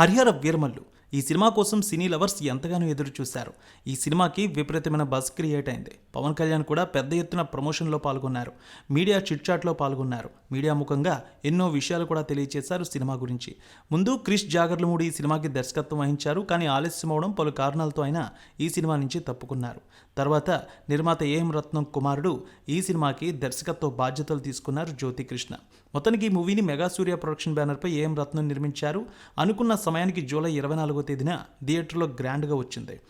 హరిహర వీరమల్లు. ఈ సినిమా కోసం cine lovers ఎంతగానో ఎదురు చూశారు ఈ సినిమాకి విపరీతమైన బజ్ క్రియేట్ అయింది. పవన్ కళ్యాణ్ కూడా పెద్ద ఎత్తున ప్రమోషన్లో పాల్గొన్నారు. మీడియా చిట్చాట్లో పాల్గొన్నారు. మీడియా ముఖంగా ఎన్నో విషయాలు కూడా తెలియజేశారు సినిమా గురించి. ముందు క్రిష్ జాగర్లమూడి ఈ సినిమాకి దర్శకత్వం వహించారు కానీ ఆలస్యం అవడం పలు కారణాలతో అయినా ఈ సినిమా నుంచి తప్పుకున్నారు. తర్వాత నిర్మాత ఏఎం రత్నం కుమారుడు ఈ సినిమాకి దర్శకత్వ బాధ్యతలు తీసుకున్నారు జ్యోతి కృష్ణ. మొత్తానికి ఈ మూవీని మెగా సూర్య ప్రొడక్షన్ బ్యానర్పై ఏఎం రత్నం నిర్మించారు. అనుకున్న సమయానికి జూలై ఇరవై నాలుగో తేదీన థియేటర్లో గ్రాండ్గా వచ్చింది.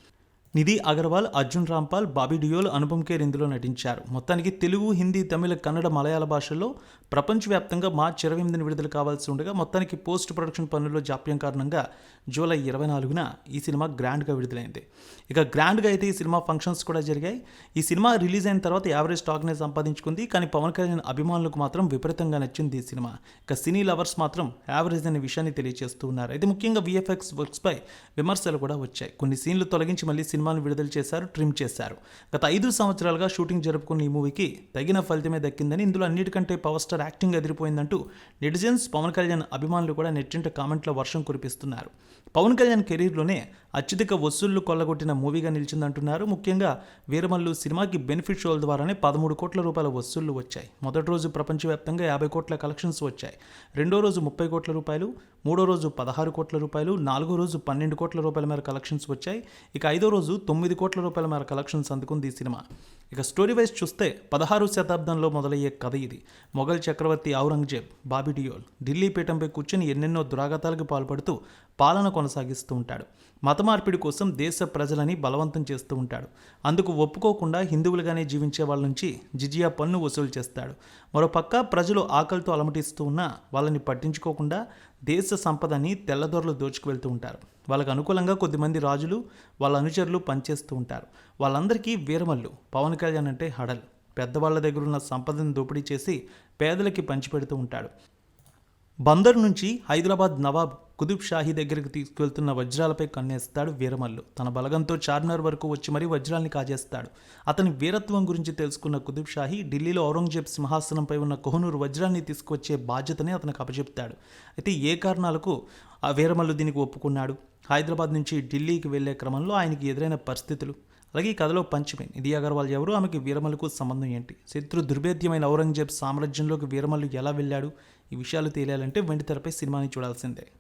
నిధి అగర్వాల్ అర్జున్ రాంపాల్ బాబీ డియోల్ అనుపమ్ ఖేర్ ఇందులో నటించారు. మొత్తానికి తెలుగు హిందీ తమిళ కన్నడ మలయాళ భాషల్లో ప్రపంచవ్యాప్తంగా మార్చి ఇరవై ఎనిమిదిని విడుదల కావాల్సి ఉండగా మొత్తానికి పోస్ట్ ప్రొడక్షన్ పనుల్లో జాప్యం కారణంగా జూలై ఇరవై నాలుగున ఈ సినిమా గ్రాండ్గా విడుదలైంది. ఇక గ్రాండ్గా అయితే ఈ సినిమా ఫంక్షన్స్ కూడా జరిగాయి. ఈ సినిమా రిలీజ్ అయిన తర్వాత యావరేజ్ టాక్నే సంపాదించుకుంది. కానీ పవన్ కళ్యాణ్ అభిమానులకు మాత్రం విపరీతంగా నచ్చింది ఈ సినిమా. ఇక సినీ లవర్స్ మాత్రం యావరేజ్ అనే విషయాన్ని తెలియజేస్తూ ఉన్నారు. అయితే ముఖ్యంగా విఎఫ్ఎక్స్ వర్క్స్పై విమర్శలు కూడా వచ్చాయి. కొన్ని సీన్లు తొలగించి మళ్ళీ సినిమాను విడుదల చేశారు ట్రిమ్ చేశారు. గత ఐదు సంవత్సరాలుగా షూటింగ్ జరుపుకున్న ఈ మూవీకి తగిన ఫలితమే దక్కిందని ఇందులో అన్నిటికంటే పవర్ స్టార్ యాక్టింగ్ అదిరిపోయిందంటూ నెటిజన్స్ పవన్ కళ్యాణ్ అభిమానులు కూడా నెట్టింట కామెంట్ల వర్షం కురిపిస్తున్నారు. పవన్ కళ్యాణ్ కెరీర్లోనే అత్యధిక వసూళ్ళు కొల్లగొట్టిన మూవీగా నిలిచిందంటున్నారు. ముఖ్యంగా వీరమల్లు సినిమాకి బెనిఫిట్ షోల ద్వారానే పదమూడు కోట్ల రూపాయల వసూళ్ళు వచ్చాయి. మొదటి రోజు ప్రపంచవ్యాప్తంగా యాభై కోట్ల కలెక్షన్స్ వచ్చాయి. రెండో రోజు ముప్పై కోట్ల రూపాయలు మూడో రోజు పదహారు కోట్ల రూపాయలు నాలుగో రోజు పన్నెండు కోట్ల రూపాయల మేర కలెక్షన్స్ వచ్చాయి. ఇక ఐదో రోజు తొమ్మిది కోట్ల రూపాయల మేర కలెక్షన్స్ అందుకుంది ఈ సినిమా. ఇక స్టోరీ వైజ్ చూస్తే పదహారు శతాబ్దంలో మొదలయ్యే కథ ఇది. మొఘల్ చక్రవర్తి ఔరంగజేబ్ బాబీ డియోల్ ఢిల్లీ పీఠంపై కూర్చొని ఎన్నెన్నో దురాఘాతాలకు పాల్పడుతూ పాలన కొనసాగిస్తూ ఉంటాడు. మత మార్పిడి కోసం దేశ ప్రజలని బలవంతం చేస్తూ ఉంటాడు. అందుకు ఒప్పుకోకుండా హిందువులుగానే జీవించే వాళ్ళ నుంచి జిజియా పన్ను వసూలు చేస్తాడు. మరోపక్క ప్రజలు ఆకలితో అలమటిస్తూ ఉన్నా వాళ్ళని పట్టించుకోకుండా దేశ సంపదని తెల్లదొరలు దోచుకువెళ్తూ ఉంటారు. వాళ్ళకు అనుకూలంగా కొద్దిమంది రాజులు వాళ్ళ అనుచరులు పనిచేస్తూ ఉంటారు. వాళ్ళందరికీ వీరమల్లు పవన్ కళ్యాణ్ అంటే హడల్. పెద్దవాళ్ళ దగ్గర ఉన్న సంపదను దోపిడీ చేసి పేదలకి పంచిపెడుతూ ఉంటాడు. బందర్ నుంచి హైదరాబాద్ నవాబ్ కుతుబ్ షాహీ దగ్గరికి తీసుకువెళ్తున్న వజ్రాలపై కన్నేస్తాడు వీరమల్లు. తన బలగంతో చార్మినార్ వరకు వచ్చి మరీ వజ్రాల్ని కాజేస్తాడు. అతని వీరత్వం గురించి తెలుసుకున్న కుతుబ్ షాహీ ఢిల్లీలో ఔరంగజేబ్ సింహాసనంపై ఉన్న కోహనూరు వజ్రాన్ని తీసుకువచ్చే బాధ్యతని అతనికి అప్పచెప్తాడు. అయితే ఏ కారణాలకు ఆ వీరమల్లు దీనికి ఒప్పుకున్నాడు? హైదరాబాద్ నుంచి ఢిల్లీకి వెళ్ళే క్రమంలో ఆయనకి ఎదురైన పరిస్థితులు. అలాగే ఈ కథలో పంచమి. నిధి అగర్వాల్ ఎవరు? ఆమెకి వీరమల్లుకు సంబంధం ఏంటి? శత్రు దుర్భేద్యమైన ఔరంగజేబ్ సామ్రాజ్యంలోకి వీరమల్లు ఎలా వెళ్ళాడు? ఈ విషయాలు తేలాలంటే వెండితెరపై సినిమాని చూడాల్సిందే.